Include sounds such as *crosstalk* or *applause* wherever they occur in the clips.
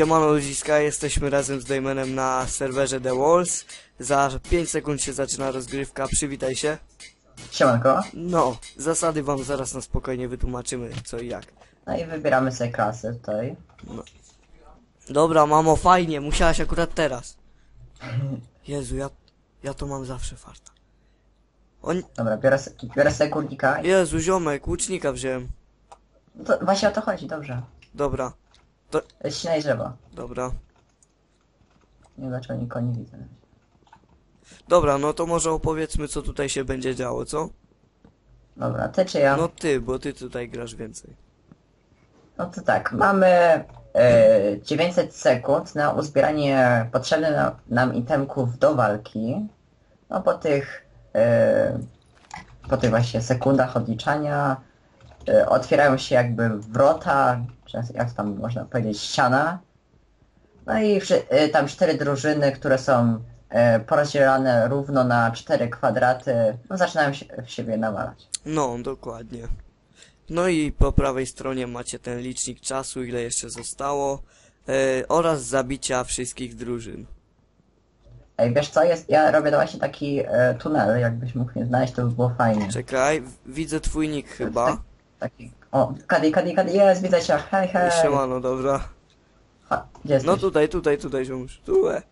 Siemano ludziska, jesteśmy razem z Daymanem na serwerze The Walls. Za 5 sekund się zaczyna rozgrywka, przywitaj się. Siemanko. No, zasady wam zaraz na spokojnie wytłumaczymy co i jak. No i wybieramy sobie klasę tutaj. Dobra, mamo, fajnie, musiałaś akurat teraz. *laughs* Jezu, ja, ja to mam zawsze farta. On... Dobra, biorę, se- biorę sobie kurnika. i- Jezu, ziomek, łucznika wziąłem. No To właśnie o to chodzi, dobrze. Dobra, Ścinaj drzewo. dobra. Nie wiem dlaczego nikogo nie widzę. Dobra, no to może opowiedzmy co tutaj się będzie działo, co? Dobra, ty czy ja? No No, ty, bo ty tutaj grasz więcej. to tak, mamy e, 900 sekund na uzbieranie potrzebnych na, nam itemków do walki. No po tych e, po tych właśnie sekundach odliczania e, otwierają się jakby wrota, czy jak tam można powiedzieć, ściana. No i wszy- e, tam cztery drużyny, które są e, porozdzielane równo na cztery kwadraty, no zaczynają się w siebie nawalać. No, dokładnie. No i po prawej stronie macie ten licznik czasu, ile jeszcze zostało, e, oraz zabicia wszystkich drużyn. Ej, wiesz co, jest, ja robię właśnie taki e, tunel, jakbyś mógł mnie znaleźć, to by było fajnie. Czekaj, w- widzę twój nick chyba. Taki, o, Kadi, Kadi, Kadi, jest, widzę cię, hej, hej. Siemano, dobra. Ha, gdzie jesteś? No tutaj, tutaj, tutaj, ziomuś. Tu, e.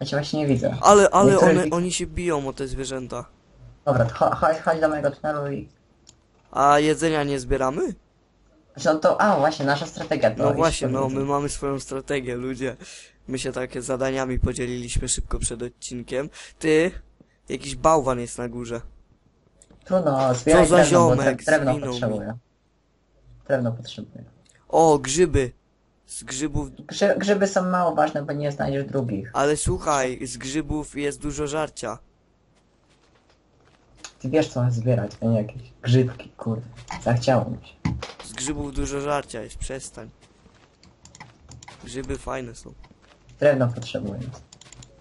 Ja cię właśnie nie widzę. Ale, ale one, wi- oni się biją o te zwierzęta. Dobra, to cho- chodź, chodź do mojego tunelu i... A jedzenia nie zbieramy? Znaczy, No to, a właśnie, nasza strategia to No iść właśnie, po no ludzi. my mamy swoją strategię, ludzie. My się takie zadaniami podzieliliśmy szybko przed odcinkiem. Ty, jakiś bałwan jest na górze. Trudno, zbieraj za drewno, bo ziomek, dre- drewno zwinął mi. potrzebuję. Drewno potrzebuję. O, grzyby. Z grzybów Grzy, grzyby są mało ważne, bo nie znajdziesz drugich. Ale słuchaj, z grzybów jest dużo żarcia. Ty wiesz co masz zbierać, a nie jakieś grzybki, kurde. Zachciało mi się. Z grzybów dużo żarcia jest, przestań. Grzyby fajne są. Drewno potrzebuję.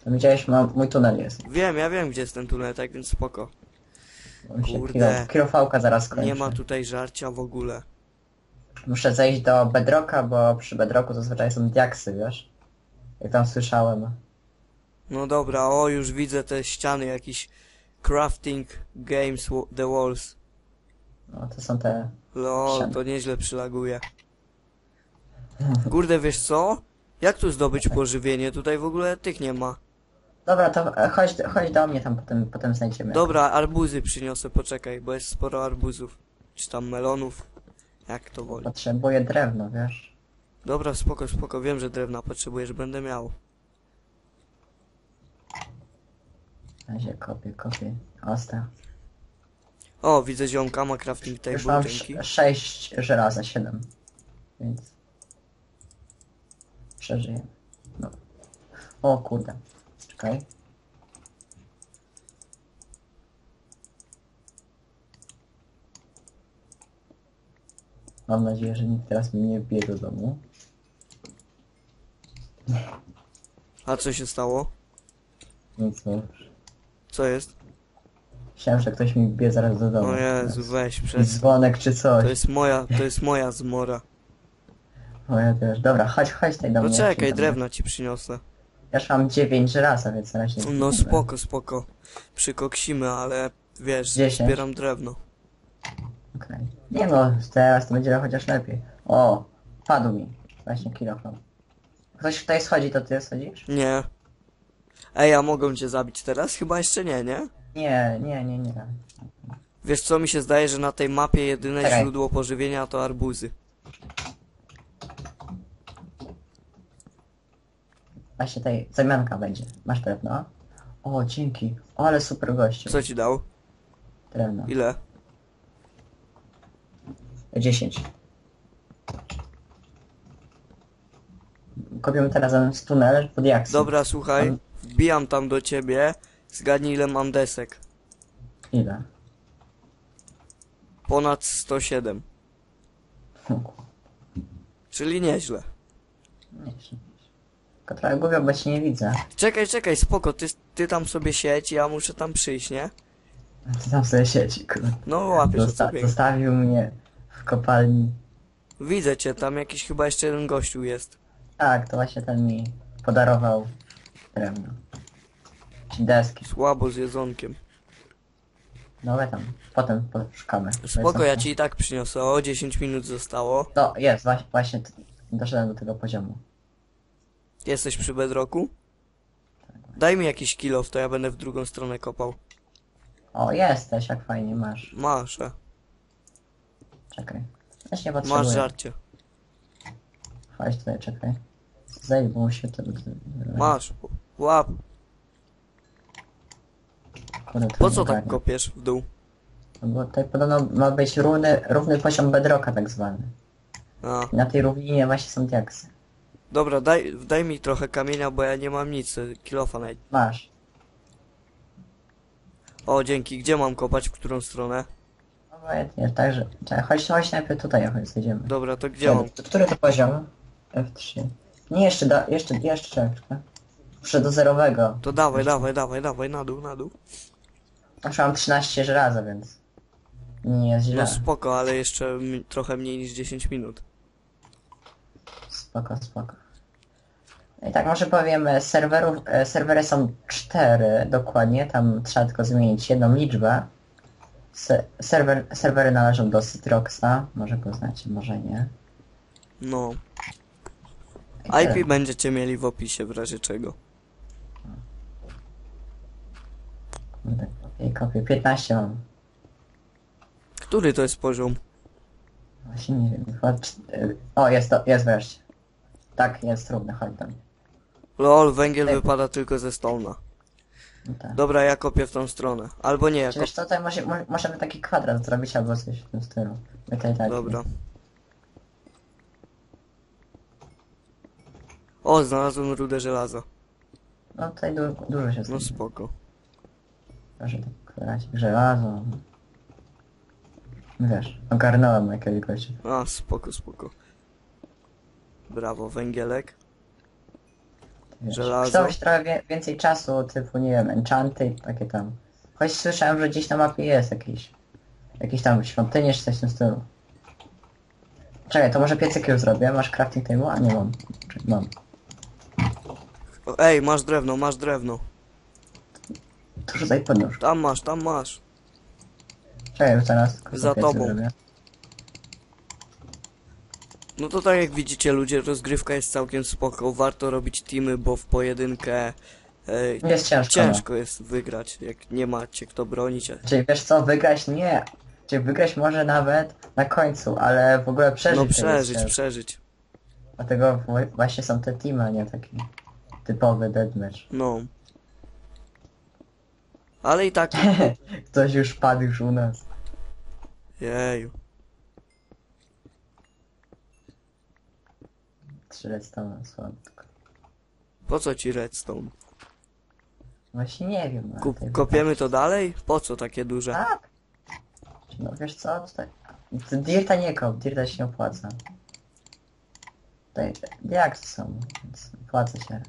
To widziałeś, mam, mój tunel jest. Wiem, ja wiem gdzie jest ten tunel, tak więc spoko. Mi się Kurde. kilo- Kilofałka zaraz kończy. Nie ma tutaj żarcia w ogóle. Muszę zejść do bedrocka, bo przy bedrocku zazwyczaj są diaksy, wiesz? Jak tam słyszałem. No dobra, o już widzę te ściany, jakiś crafting games the walls. No to są te... Lol, Ściany. to nieźle przylaguje. Kurde, wiesz co? Jak tu zdobyć pożywienie? Tutaj w ogóle tych nie ma. Dobra, to e, chodź, chodź do mnie tam, potem, potem znajdziemy. Dobra, arbuzy przyniosę, poczekaj, bo jest sporo arbuzów. Czy tam melonów. Jak to woli. Potrzebuję drewno, wiesz? Dobra, spoko, spoko, wiem, że drewna potrzebujesz, będę miał. Na razie kopię, kopię. Osta. O, widzę ziomka, ma crafting Już table, mam dzięki. sz- sześć żelaza, siedem. Więc... Przeżyję. No. O kurde. Czekaj. Mam nadzieję, że nikt teraz mnie nie wbije do domu. A co się stało? Nic nie. Co jest? Myślałem, że ktoś mi wbije zaraz do domu. O Jezu, weź, przez... dzwonek czy coś. To jest moja, to jest moja zmora. O ja też. Dobra, chodź, chodź tutaj do No mnie. czekaj, drewna ci przyniosę. Ja już mam 9 żelaza, więc na razie... nie No spoko, spoko. Przykoksimy, ale wiesz, Dziesięć. zbieram drewno. Okej. Nie no, teraz to będzie chociaż lepiej. O, padł mi. Właśnie kilogram. Ktoś tutaj schodzi, to ty schodzisz? Nie. Ej, a mogą cię zabić teraz? Chyba jeszcze nie, nie? Nie, nie, nie, nie. Wiesz co, mi się zdaje, że na tej mapie jedyne Czekaj. źródło pożywienia to arbuzy. Właśnie tutaj zamianka będzie. Masz drewno? O, dzięki. O, ale super gościu. Co ci dał? Drewno. Ile? 10. Kopiemy teraz ten tunel pod jaksem. Dobra, słuchaj, wbijam tam do ciebie. Zgadnij ile mam desek. Ile? Ponad 107. Czyli nieźle. Nie, jeszcze nie. Tylko trochę głupio, bo cię nie widzę. Czekaj, czekaj, spoko, ty, ty tam sobie siedź, ja muszę tam przyjść, nie? Ty tam sobie siedzi, kurde. No łapiesz Zosta sobie. zostawił mnie w kopalni. Widzę cię, tam jakiś chyba jeszcze jeden gościu jest. Tak, to właśnie ten mi podarował drewno. Czy deski. Słabo z jedzonkiem. No ale tam, potem poszukamy. Spoko, ja ci i tak przyniosę. O, 10 minut zostało. No jest, właśnie, właśnie doszedłem do tego poziomu. Jesteś przy bedroku? Daj mi jakiś kilof, to ja będę w drugą stronę kopał. O, jesteś, jak fajnie masz. Masz, e. Czekaj. Też nie potrzebuję. masz żarcie. Chodź tutaj, czekaj. Bo musi to... Masz. Łap. Kurde, Po co tak kopiesz w dół? No Bo tutaj podobno ma być równy, równy poziom bedrocka tak zwany. A. I na tej równinie właśnie są diaksy. Dobra, daj, daj mi trochę kamienia, bo ja nie mam nic. e, Kilofa nawet. Masz. O, dzięki. Gdzie mam kopać? W którą stronę? Obojętnie, także... Czekaj, chodź, chodź najpierw tutaj, chodź, zejdziemy. Dobra, to gdzie mam? Który, który to poziom? F3. Nie, jeszcze, da, jeszcze, jeszcze, czekaj. Muszę do zerowego. To dawaj, dawaj, dawaj, dawaj, na dół, na dół. Znaczy mam 13 żelaza, więc... Nie jest źle. No spoko, ale jeszcze trochę mniej niż 10 minut. Spoko, spoko. I tak może powiem, serwerów, e, serwery są cztery dokładnie, tam trzeba tylko zmienić jedną liczbę. Se, serwer, serwery należą do Citroxa, może go znacie, może nie. No. IP będziecie mieli w opisie w razie czego. Kurde, kopię, kopię, 15 mam. Który to jest poziom? Właśnie nie wiem, e, O, jest to, jest wreszcie. Tak, jest równy, chodź do mnie. Lol, węgiel Ej. wypada tylko ze stolna. No tak. Dobra, ja kopię w tą stronę. Albo nie, ja Czy wiesz co, tutaj może, mo- możemy taki kwadrat zrobić albo coś w tym stylu. Tutaj tak. Dobra. O, znalazłem rudę żelaza. No tutaj du dużo się No zrobi. spoko. Proszę tak kwadracik żelazo. Wiesz, ogarnąłem jakiegoś gościa. A, spoko, spoko. Brawo, węgielek. Żelazo. Się trochę wie więcej czasu, typu, nie wiem, enchanty i takie tam. Choć słyszałem, że gdzieś na mapie jest jakiś... Jakiś tam świątynie czy coś w tym stylu. Czekaj, to może piecyk już zrobię. Masz crafting table? A nie mam. Czekaj, Mam. O, Ej, masz drewno, masz drewno. Tu rzucaj podnóż. Tam masz, tam masz. Czekaj, już teraz. tylko Za piecyk tobą. zrobię. No to tak jak widzicie ludzie, rozgrywka jest całkiem spoko. Warto robić teamy, bo w pojedynkę e, Jest ciężko. ciężko jest wygrać, jak nie macie kto bronić. Czyli wiesz co, wygrać nie. Czyli wygrać może nawet na końcu, ale w ogóle przeżyć. No to jest przeżyć, ciężko. przeżyć. Dlatego w- właśnie są te teamy, a nie taki typowy deathmatch. No. Ale i tak, *laughs* Ktoś już padł już u nas. jeju. Redstone słodko. Po co ci redstone? Właśnie nie wiem. ale tutaj- kopiemy to dalej? Po co takie duże? Tak. No wiesz co, tutaj... Dirta nie kop, Dirta się nie opłaca. Tutaj diaksy są, więc opłaca się.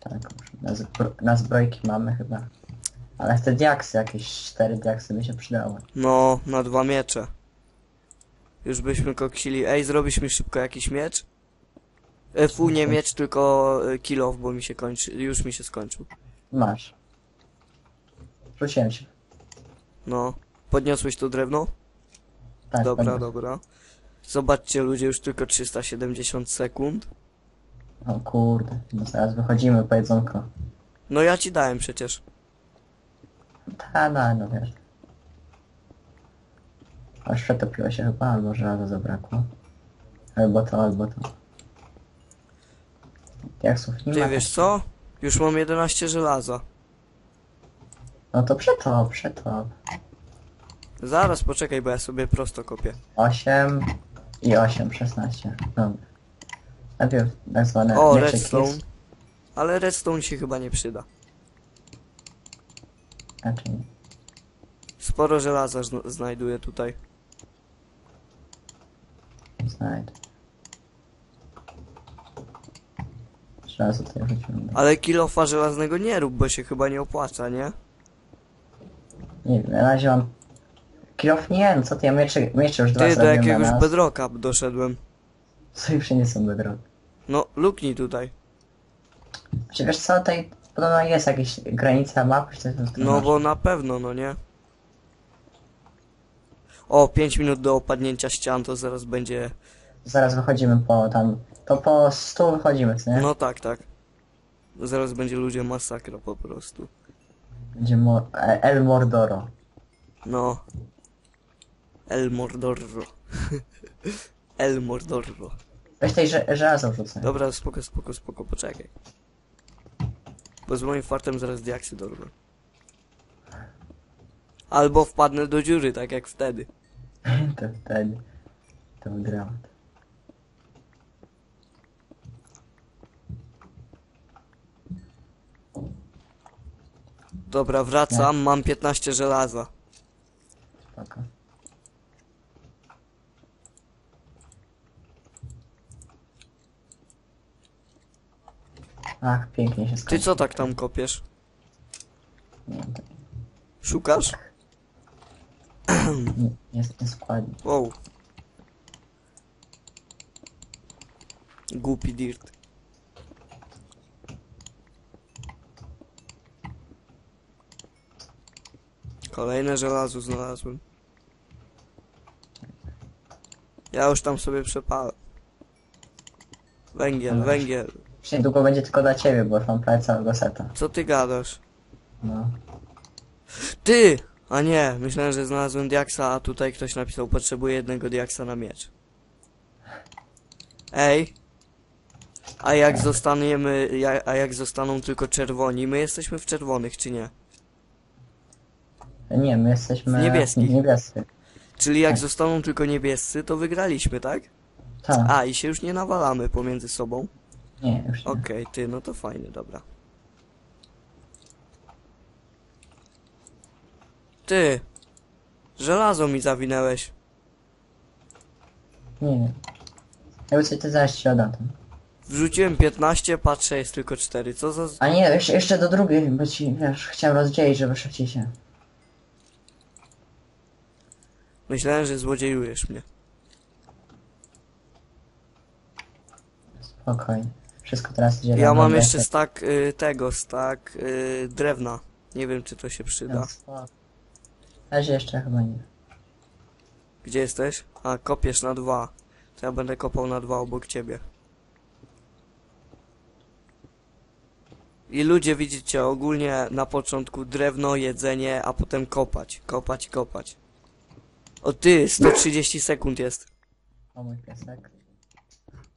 Tak, na, zbro na zbrojki mamy chyba. Ale te diaksy, jakieś cztery diaksy by się przydały. No, na dwa miecze. Już byśmy koksili. Ej, zrobisz mi szybko jakiś miecz? E, fu, nie miecz, tylko e, kill off, bo mi się kończy, już mi się skończył. Masz. Rzuciłem się. No. Podniosłeś to drewno? Tak, Dobra, będę. dobra. Zobaczcie ludzie, już tylko 370 sekund. O kurde, no zaraz wychodzimy po jedzonko. No ja ci dałem przecież. Ta, no, no wiesz. Aż przetopiło się chyba, albo żelaza zabrakło. Albo to, albo to. Jak słów nie Ty ma. wiesz co? Już mam 11 żelaza. No to przetop, przetop. Zaraz poczekaj, bo ja sobie prosto kopię. 8 i 8, 16. Dobra. Najpierw tak zwane O, mieczyki. redstone. Ale redstone się chyba nie przyda. Znaczy, Sporo żelaza zn- znajduję tutaj. Znajdę. Żelazo tutaj rzuciłem. Ale kilofa żelaznego nie rób, bo się chyba nie opłaca, nie? Nie wiem, na razie mam... Kilof nie, no co ty, ja mieczy, mieczy już dwa Ty do zrobiłem na jakiegoś nas. bedrocka doszedłem. sobie przyniosą do drogi. No, luknij tutaj. Czy wiesz co, tutaj podobno jest jakaś granica mapy, czy coś w tym No masz? bo na pewno, no nie? O, 5 minut do opadnięcia ścian, to zaraz będzie... Zaraz wychodzimy po tam, to po 100 wychodzimy, co nie? No tak, tak. Zaraz będzie ludzie masakra po prostu. Będzie mo e- El Mordoro. No. El Mordorro. *laughs* El Mordorro. Weź tej ż- żelazo rzucę. Dobra, spoko, spoko, spoko, poczekaj. Bo z moim fartem zaraz diaksy dorwę. Albo wpadnę do dziury, tak jak wtedy. *laughs* to wtedy. To dramat. Dobra, wracam, mam 15 żelaza. Spoko. Ach, pięknie się Ty co tak tam kopiesz? Nie, to Szukasz? Jest nieskładnie. Wow. Głupi dirt. Kolejne żelazo znalazłem. Ja już tam sobie przepalę. Węgiel, Dobra. węgiel. Już niedługo będzie tylko dla ciebie, bo już mam prawie całego seta. Co ty gadasz? No. Ty! A nie, myślałem, że znalazłem diaksa, a tutaj ktoś napisał, potrzebuję jednego diaksa na miecz. Ej! A jak zostaniemy, a jak zostaną tylko czerwoni, my jesteśmy w czerwonych, czy nie? Nie, my jesteśmy... W niebieskich. Niebiescy. Czyli jak Tak. zostaną tylko niebiescy, to wygraliśmy, tak? Tak. A, i się już nie nawalamy pomiędzy sobą. Nie, już nie. Okej, ty, no to fajnie, dobra. Ty! Żelazo mi zawinęłeś. Nie, nie. Jakby coś to zaraz ci oddam. Wrzuciłem 15, patrzę, jest tylko 4. Co za... A nie, jeszcze, jeszcze do drugiej, bo ci, wiesz, chciałem rozdzielić, żeby szybciej się... Myślałem, że złodziejujesz mnie. Spokojnie. Wszystko teraz idzie Ja na mam dobre. jeszcze stak y, tego, stak y, drewna. Nie wiem, czy to się przyda. No, spoko. Na razie jeszcze chyba nie. Gdzie jesteś? A, kopiesz na dwa. To ja będę kopał na dwa obok ciebie. I ludzie widzicie, ogólnie na początku drewno, jedzenie, a potem kopać. Kopać, kopać. O ty, 130 sekund jest. O mój piesek.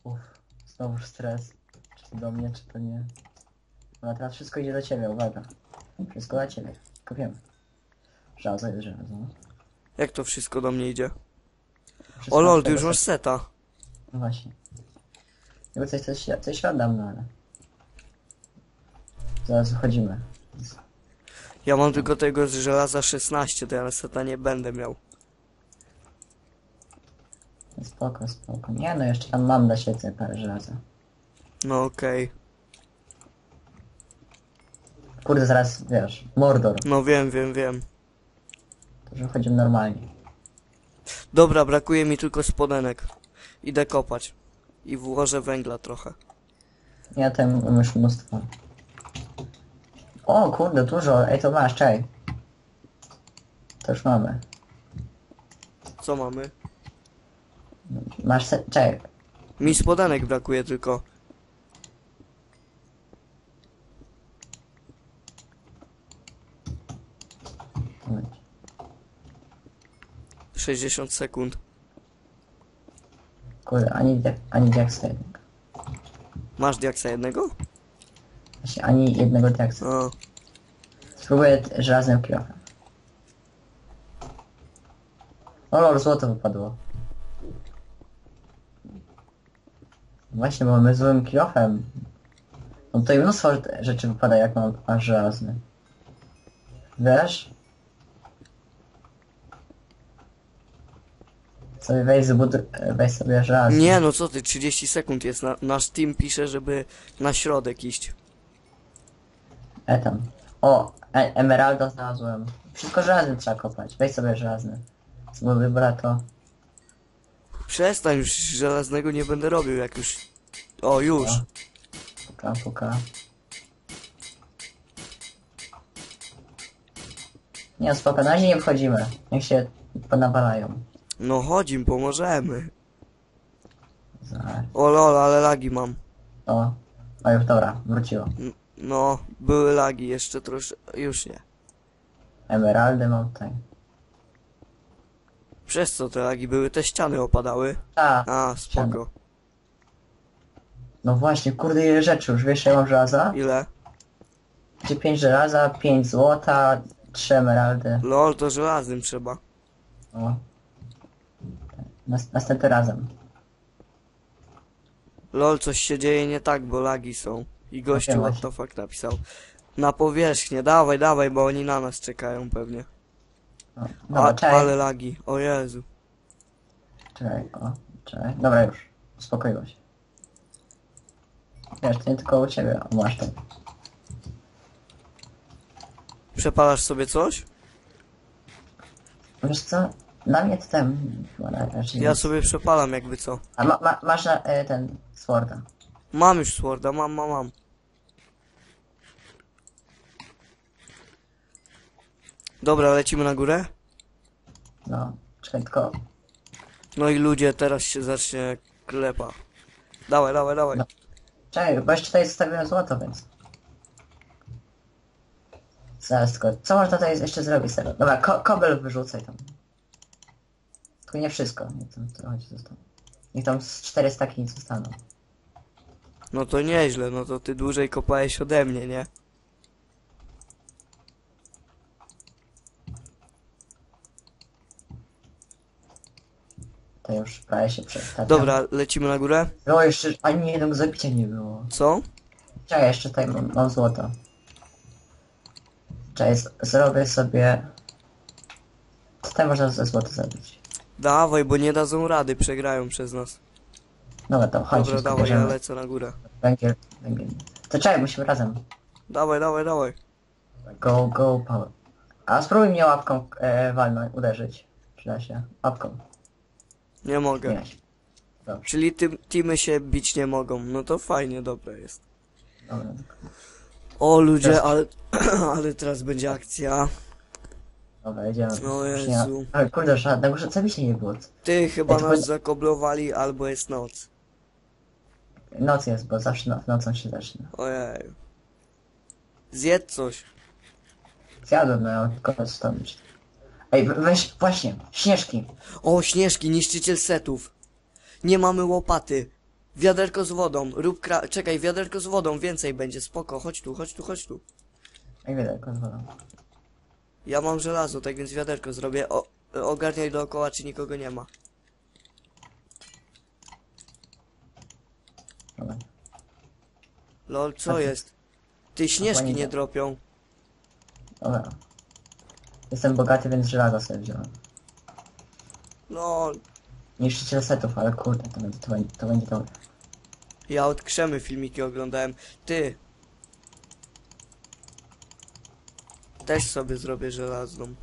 Uff, znowu stres. Czy to do mnie, czy to nie. No teraz wszystko idzie do ciebie, uwaga. Wszystko dla ciebie. Kopiemy. Żelazo jest żelazo. Jak to wszystko do mnie idzie? Wszystko O lol, na ty już twojego masz seta. No właśnie. Jakby coś, coś, coś oddam, no ale... Zaraz wychodzimy. Ja mam tylko tego z żelaza 16, to ja seta nie będę miał. Spoko, spoko. Nie no, jeszcze tam mam dla siebie parę żelaza. No okej. Kurde, zaraz, wiesz, Mordor. No wiem, wiem, wiem. Że chodzimy normalnie. Dobra, brakuje mi tylko spodenek. Idę kopać. I włożę węgla trochę. Ja tam mam już mnóstwo. O kurde, dużo. Ej, to masz, czej. To już mamy. Co mamy? Masz se... czej. Mi spodenek brakuje tylko. 60 sekund. Kurde, ani, dia- ani diaksa jednego. Masz diaksa jednego? Właśnie ani jednego diaksa. O, Spróbuję t- żelaznym kilofem. O lol, złoto wypadło. Właśnie, bo my złym kilofem. No tutaj mnóstwo rzeczy- rzeczy wypada jak mam aż żelazny. Wiesz? Sobie weź, zbud... weź sobie żelazny. nie no co ty, 30 sekund jest. Na, nasz team pisze, żeby na środek iść. E tam. O, e emeralda znalazłem. Wszystko żelazny trzeba kopać. Weź sobie żelazny. Co by wybrać to... Przestań, już żelaznego nie będę robił, jak już... O, już. No. Puka, puka. Nie, spoko, na razie nie wchodzimy. Niech się ponawalają. No chodź im, pomożemy. Zaraz. O lol, ale lagi mam. O, o już dobra, wróciło. N- No, były lagi, jeszcze troszkę... Już nie. Emeraldy mam tutaj. Przez co te lagi były? Te ściany opadały? A, A, spoko. no właśnie, kurde, ile rzeczy już, wiesz, ja mam żelaza? Ile? Gdzie 5 żelaza, 5 złota, 3 emeraldy. Lol, to żelaznym trzeba. O. Nas, następnym razem. Lol, coś się dzieje nie tak, bo lagi są. I gościu Okej, what the fuck napisał. Na powierzchnię, dawaj, dawaj, bo oni na nas czekają pewnie. O, A, dobra, czekaj, ale lagi, o Jezu. czekaj, o, czekaj. Dobra, już, uspokoiło się. Wiesz, to nie tylko u ciebie, masz to. Przepalasz sobie coś? Wiesz co, na mnie to ten, chyba raczej Ja sobie przepalam jakby co. A ma, ma, masz na, e, ten, sworda. Mam już sworda, mam, mam, mam. Dobra, lecimy na górę? No, czekaj, tylko, No i ludzie, teraz się zacznie klepa. Dawaj, dawaj, dawaj. No. czekaj, bo jeszcze tutaj zostawiłem złoto, więc. Zaraz tylko, co można tutaj jeszcze zrobić z tego? Dobra, ko kobel wyrzucaj tam. Tylko nie wszystko, niech tam trochę ci zostało. Niech tam z cztery staki nic zostaną. No to nieźle, no to ty dłużej kopałeś ode mnie, nie? To już prawie się przestawiam. Dobra, lecimy na górę? No jeszcze ani jednego zabicia nie było. Co? Czekaj, jeszcze tutaj mam, mam złoto. Czekaj, z- zrobię sobie... Tutaj można ze złoto zrobić. Dawaj, bo nie dadzą rady, przegrają przez nas. Dobra, to chodź, Dobra, dawaj, ja bierzemy. lecę na górę. Węgiel, węgiel. To czekaj, musimy razem. Dawaj, dawaj, dawaj. Go, go, power. A spróbuj mnie łapką e, walnąć, uderzyć. Przyda się. Łapką. Nie mogę. Nie. Dobrze, Czyli ty, teamy się bić nie mogą. No to fajnie, dobre jest. dobra. O ludzie, ale, *clears throat* ale teraz będzie akcja. Dobra, jedziemy. O nie- Jezu. Ale kurde, żadnego zabicia nie było. Ty chyba nas zakoblowali, albo jest noc. Noc jest, bo zawsze no, nocą się zaczyna. Ojej. Zjedz coś. Zjadłem, no tylko zostawić. Ej, we- weź, właśnie, śnieżki. O, śnieżki, niszczyciel setów. Nie mamy łopaty. Wiaderko z wodą. Rób kra... Czekaj, wiaderko z wodą. Więcej będzie. Spoko. Chodź tu, chodź tu, chodź tu. Ej, wiaderko z wodą. Ja mam żelazo, tak więc wiaderko zrobię. O, ogarniaj dookoła, czy nikogo nie ma. Lol, co jest? Ty śnieżki nie dropią. Dobra. Jestem bogaty, więc żelaza sobie wziąłem. No, Niszczyciel setów, ale kurde, to będzie, to będzie, to będzie dobre. ja od krzemy filmiki oglądałem. Ty. Też sobie zrobię żelazną.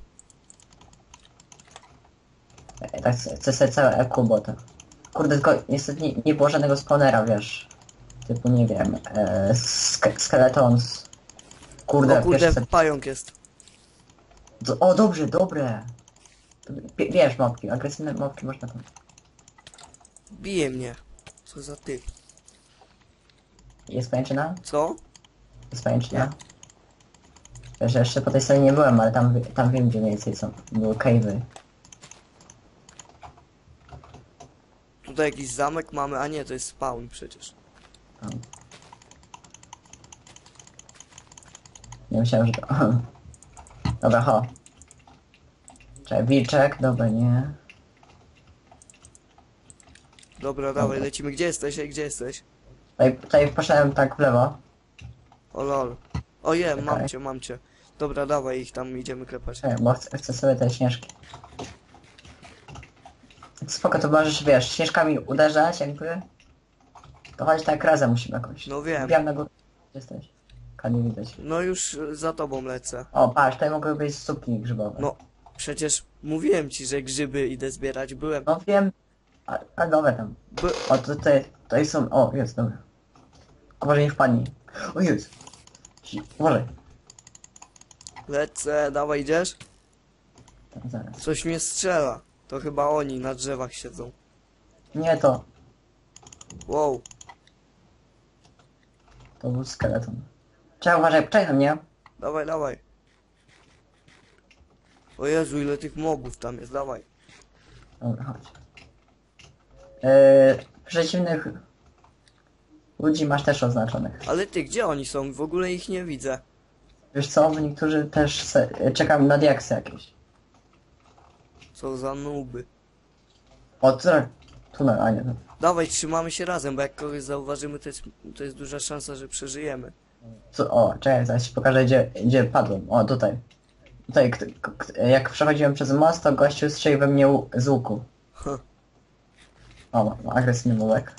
Ej, tak chcę, sobie całe ekubota. Kurde, tylko niestety nie, nie było żadnego spawnera, wiesz. Typu, nie wiem, e, ske skeletons. Kurde, O kurde, co- pająk jest. do, o dobrze, dobre. Wie- Wiesz, mopki, agresywne mopki można tam. Bije mnie. Co za typ. Jest pajęczyna? Co? Jest pajęczyna? Wiesz, że jeszcze po tej stronie nie byłem, ale tam, tam wiem gdzie mniej więcej są. Były cave'y. Tutaj jakiś zamek mamy, a nie, to jest spawn przecież. Tam. Nie myślałem, że to... *laughs* Dobra, ho. Czekaj, wilczek, dobra, nie. Dobra, dawaj, lecimy. Gdzie jesteś? Ej, gdzie jesteś? Tutaj, tutaj poszedłem tak w lewo. O lol. O je, mam Czekaj. cię, mam cię. Dobra, dawaj ich tam, idziemy klepać. Czekaj, bo chcę, chcę sobie te śnieżki. Spoko, to możesz, wiesz, śnieżkami uderzać, jakby. To chodź tak razem musimy jakoś. No wiem. Wbijam na górę. Gdzie jesteś? Ka nie widać. No już y, za tobą lecę. O, patrz, tutaj mogły być stópki grzybowe. No, przecież mówiłem ci, że grzyby idę zbierać. Byłem. No wiem, A, a dobra tam. B O, tutaj, tutaj są... O, jest, dobra. Uważaj, nie wpadnij. O, jest. Uważaj. lecę, dawaj idziesz? Tam, zaraz. Coś mnie strzela. To chyba oni na drzewach siedzą. Nie to. Wow. To był skeleton. Trzeba uważaj, czekaj na mnie. Dawaj, dawaj. O Jezu, ile tych mobów tam jest, dawaj. Dobra, chodź. Yy, przeciwnych ludzi masz też oznaczonych. Ale ty, gdzie oni są? W ogóle ich nie widzę. Wiesz co, niektórzy też se, czekam na diaksy jakieś. Co za nuby. O, tu, tunel, a nie. to- Dawaj, trzymamy się razem, bo jak kogoś zauważymy, to jest, to jest duża szansa, że przeżyjemy. Co, o, czekaj, zaraz ci pokażę, gdzie, gdzie padłem. O, tutaj. Tutaj, k- k- jak przechodziłem przez most, to gościu strzelił we mnie z łuku. Ha. O, ma, ma agresywny mułek.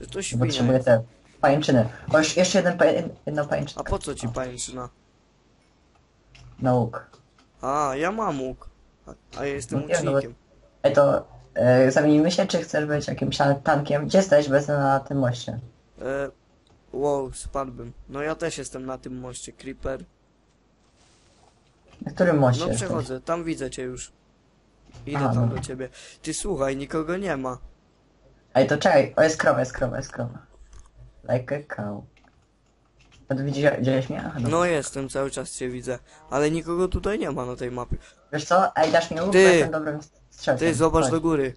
Że to świnia Potrzebuję te pajęczyny. O, jeszcze jeden, pa, jedno A po co ci pajęczyna? Na łuk. A, ja mam łuk. A, a ja jestem No nie, no bo- łucznikiem. Ej, to e, zamienimy się, czy chcesz być jakimś tan- tankiem? Gdzie jesteś? Bez na tym moście. E, wow, spadłbym. No ja też jestem na tym moście, Creeper. Na którym moście No jesteś? przechodzę, tam widzę cię już. Idę Aha, tam dobra. do ciebie. Ty słuchaj, nikogo nie ma. Ej, to czekaj, o jest krowa, jest krowa, jest krowa. Like a cow. A ty widzisz, widziałeś mnie? Aha. No jestem, cały czas cię widzę. Ale nikogo tutaj nie ma na tej mapie. Wiesz co? Ej, dasz mi łuk, Ty! bo jestem dobrym strzelcem. Ty, zobacz Chodź. do góry.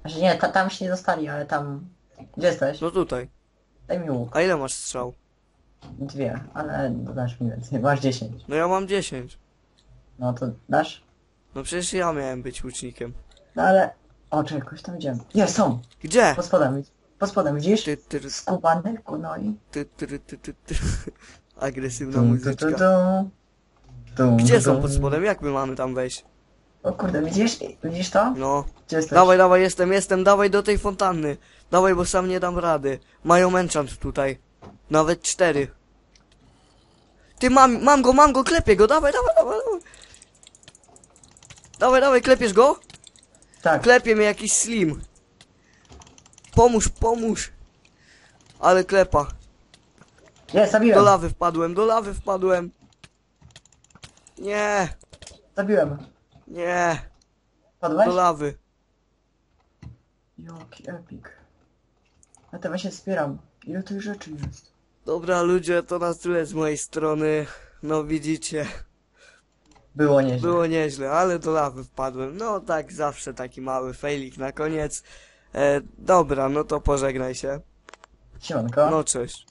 Znaczy nie, ta, tam się nie dostali, ale tam... Gdzie jesteś? No tutaj. Daj mi łuk. A ile masz strzał? Dwie, ale dasz mi więcej. *laughs* Masz dziesięć. No ja mam 10. No to dasz? No przecież ja miałem być łucznikiem. No ale... O, czekaj, jakoś tam idziemy. Jest, są! Gdzie? Pod spodem, pod spodem, widzisz? Ty, ty, Skubany, no i... ty, ty, ty, ty, ty. *laughs* Agresywna Dum, du, du, muzyczka. du. Dum, Gdzie są dum. pod spodem? Jak my mamy tam wejść? O kurde, widzisz? Widzisz to? No. Gdzie jesteś? Dawaj, dawaj, jestem, jestem, dawaj do tej fontanny. Dawaj, bo sam nie dam rady. Mają enchant tutaj. Nawet cztery. Ty, mam, mam go, mam go, klepię go, dawaj, dawaj, dawaj, dawaj. Dawaj, dawaj, klepiesz go? Tak, Klepie mnie jakiś slim. Pomóż, pomóż. Ale klepa. Do zabiłem. lawy wpadłem, do lawy wpadłem. Nie, Zabiłem. nie, Padłeś? do lawy. Jaki epic. Ja się wspieram. Ile tych rzeczy jest? Dobra ludzie, to na tyle z mojej strony. No widzicie, Było nieźle. było nieźle, ale do lawy wpadłem. No tak, zawsze taki mały failik na koniec. E, dobra, no to pożegnaj się. Siemanko. No cześć.